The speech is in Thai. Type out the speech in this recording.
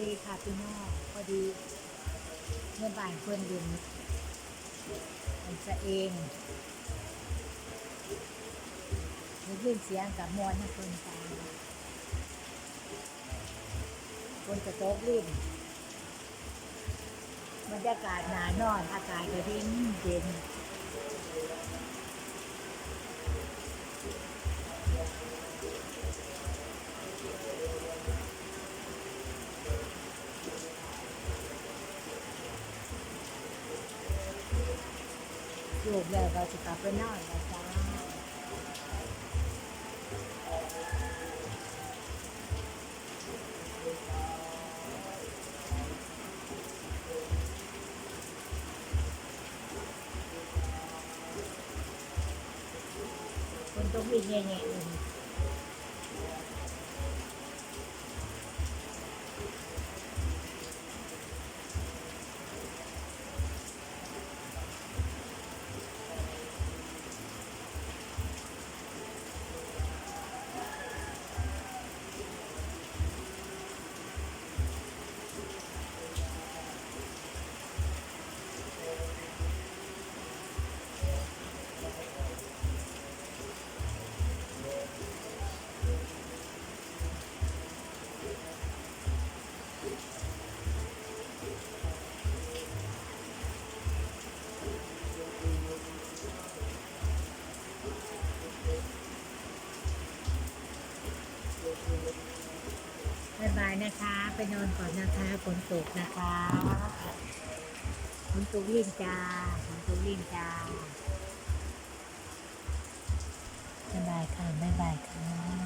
ดีค่ะพี่น้องพอดีเมื่อบ่ายเพื่อนเดินมันจะเองได้ยินเสียงกับมวนนะคนตายคนจะโต๊ะลิ้นบรรยากาศหนานอนอากาศก็เย็นเย็น ลูกแล้วเราจะกลับไปนอนแล้วจ้าคนต้องมีแง่ๆเลายนะคะ ไปนอนก่อนนะคะฝนตกนะคะฝนตกลิ่นจ้าฝนตกลิ่นจ้าบ๊ายบายค่ะบ๊ายบายค่ะ